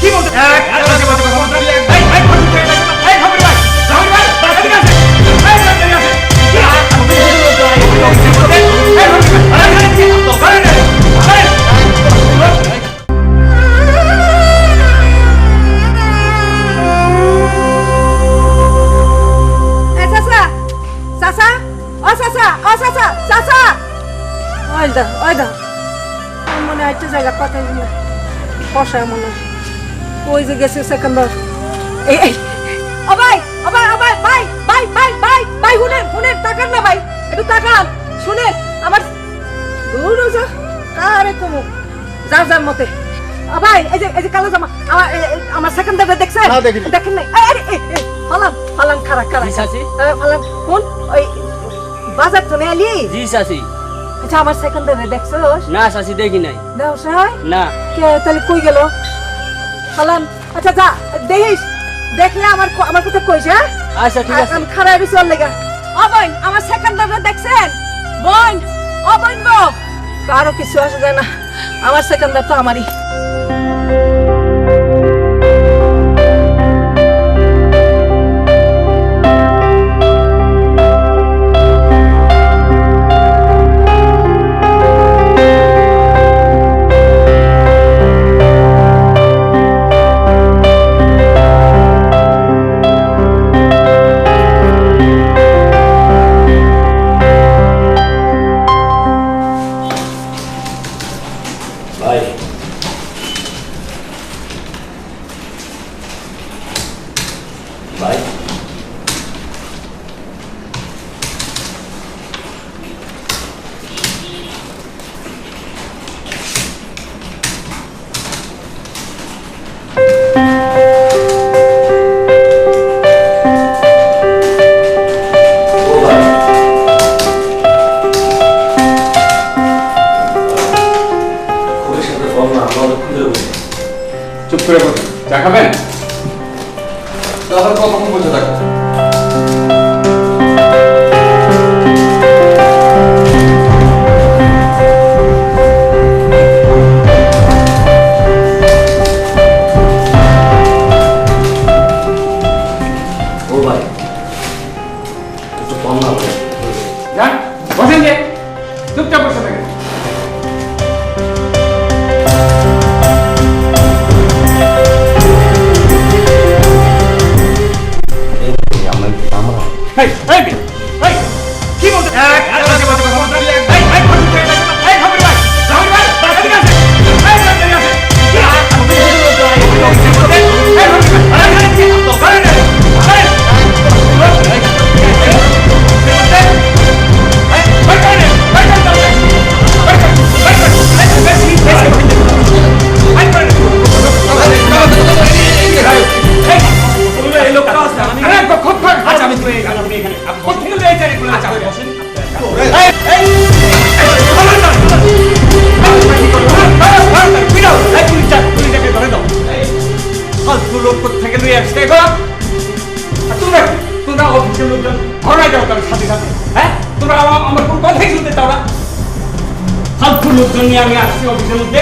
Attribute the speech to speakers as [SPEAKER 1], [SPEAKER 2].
[SPEAKER 1] কি বলতে এক বাজে বাজে কথা বলতে এই এই খবর দিয়ে এই এই খবর ভাই খবর ভাই এদিকে আসে এই এদিকে আসে কি আর আমি বলতে এই খবর ভাই আরে আরে কি তো আরে আরে
[SPEAKER 2] এ চাচা চাচা ও চাচা ও চাচা চাচা ওই দা ওই দা আমার মনে হয় হয়। ওই যে গেছে সেকেন্ডার এই এই ভাই ও ভাই ভাই ভাই ভাই ভাই ভাই শুনেন শুনেন তাকান না ভাই একটু তাকান শুনেন আমার দূর যা কারে কমু? যার যার মতে। ভাই এই যে এই যে কালো জামা আমার আমার সেকেন্ডারে দেখছেন?
[SPEAKER 3] না, দেখিনি।
[SPEAKER 2] দেখেন নাই? আরে এই, এই, ফালান ফালান খারা খারা
[SPEAKER 4] জি চাচি।
[SPEAKER 2] ফালান কোন ওই বাজার তো নেলি
[SPEAKER 4] জি
[SPEAKER 2] আচ্ছা আমার সেকেন্ডারে দেখছোস?
[SPEAKER 4] না চাচি দেখি নাই। না।
[SPEAKER 2] কে তাহলে কই গেল? সালাম। আচ্ছা যা দেখিস। দেখলে আমার আমার কথা কইস হ্যাঁ?
[SPEAKER 4] আচ্ছা ঠিক আছে।
[SPEAKER 2] আমি খারাপ চল লেগা। ও বোন আমার সেকেন্ডারে দেখছেন? বোন ও বোন গো। কারও কিছু আসবে না। আমার সেকেন্ডার তো আমারই।
[SPEAKER 4] না আমরা অনেকক্ষণ ধরে বসে
[SPEAKER 1] চুপ করে বসে চা খাবেন
[SPEAKER 3] তাহলে কতক্ষণ বসে থাকো
[SPEAKER 4] ও ভাই একটু কম না ভাই
[SPEAKER 1] যান বসেন যে চুপচাপ বসে থাকেন
[SPEAKER 4] আমরা
[SPEAKER 1] এই তোমরা অফিসের লোকজন ঘরে যাও তার সাথে হ্যাঁ তোমরা আমার কোনো কথাই শুনতে চাও লোকজন নিয়ে আমি আসছি অফিসের মধ্যে